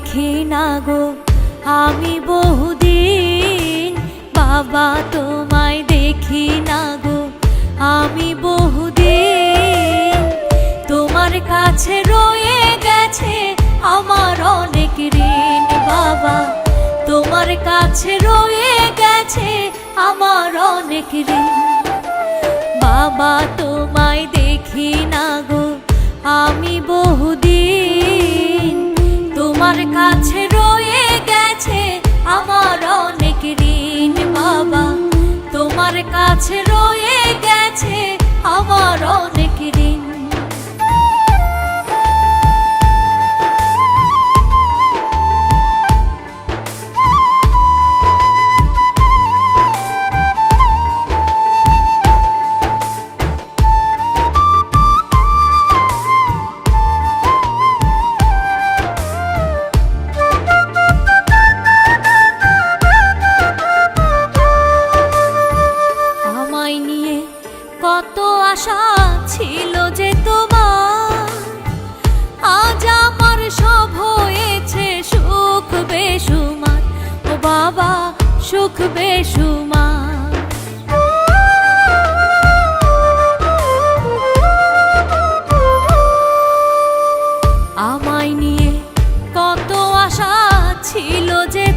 দেখি না গো। আমি বহুদিন বাবা তোমায় দেখি না গো। আমি বহুদিন তোমার কাছে রয়ে গেছে আমার অনেক ঋণ বাবা। তোমার কাছে রয়ে গেছে আমার অনেক ঋণ। বাবা তোমায় দেখি না গো। আমি বহু তোমার কাছে রয়ে গেছে আমার অনেক ঋণ বাবা। তোমার কাছে রয়ে গেছে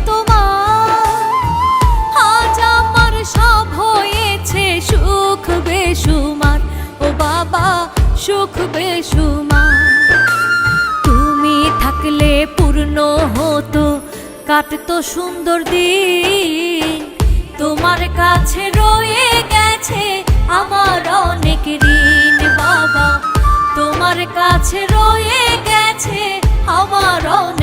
তোমার। আজ আমার সব হয়েছে সুখ বেসুমার। ও বাবা সুখ তুমি থাকলে পূর্ণ কাটতো সুন্দর দিন। তোমার কাছে রয়ে গেছে আমার অনেক ঋণ, বাবা। তোমার কাছে রয়ে গেছে আমার অনেক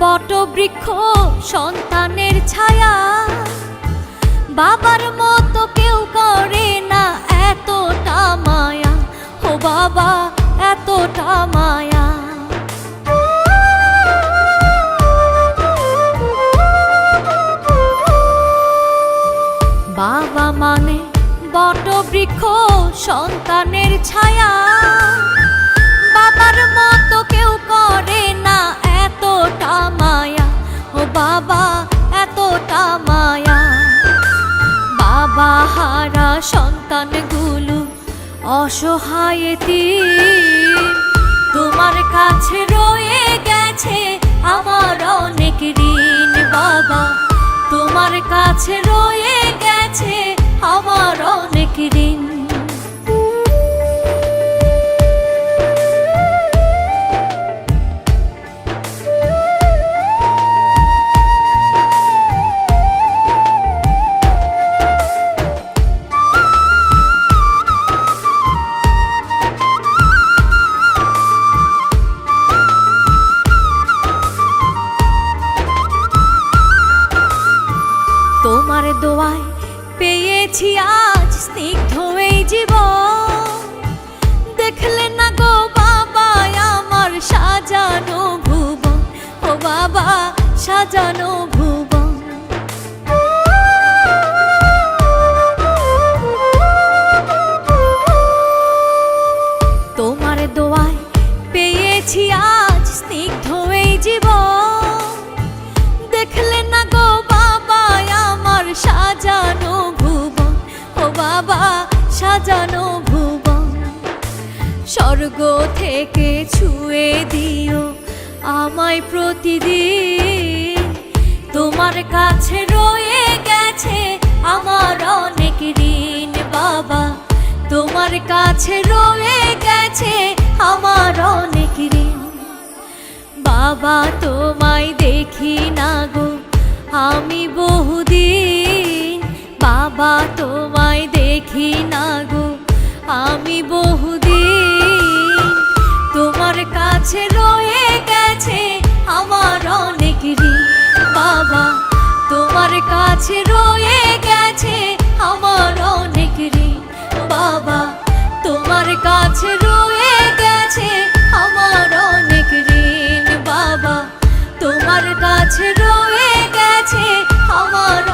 বট বৃক্ষ সন্তানের ছায়া। বাবার মতো কেউ করে না এতটা মায়া। ও বাবা, এতটা মায়া। বাবা মানে বট বৃক্ষ সন্তানের ছায়া। বাবার এতটা মায়া ও বাবা এতটা মায়া বাবা হারা সন্তানগুলো অসহায়। তোমার কাছে রয়ে গেছে দোয়ায় পেয়েছি আজ স্নিগ্ধ এই জীবন। দেখলে না গো বাবা, আমার সাজানো ভুবন। ও বাবা, সাজানো স্বর্গ থেকে ছুঁয়ে দিও আমায় প্রতিদিন। তোমার কাছে রয়ে গেছে আমার অনেক ঋণ, বাবা। তোমার কাছে রয়ে গেছে আমার অনেক ঋণ। বাবা, তোমায় দেখি না গো, আমি বহুদিন। বাবা, তোমায় দেখি না গো, আমি বহুদিন কাছে রয়ে গেছে আমার অনেক ঋণ। বাবা, তোমার কাছে রয়ে গেছে আমার অনেক ঋণ। বাবা, তোমার কাছে রয়ে গেছে আমার অনেক ঋণ। বাবা, তোমার কাছে রয়ে গেছে আমার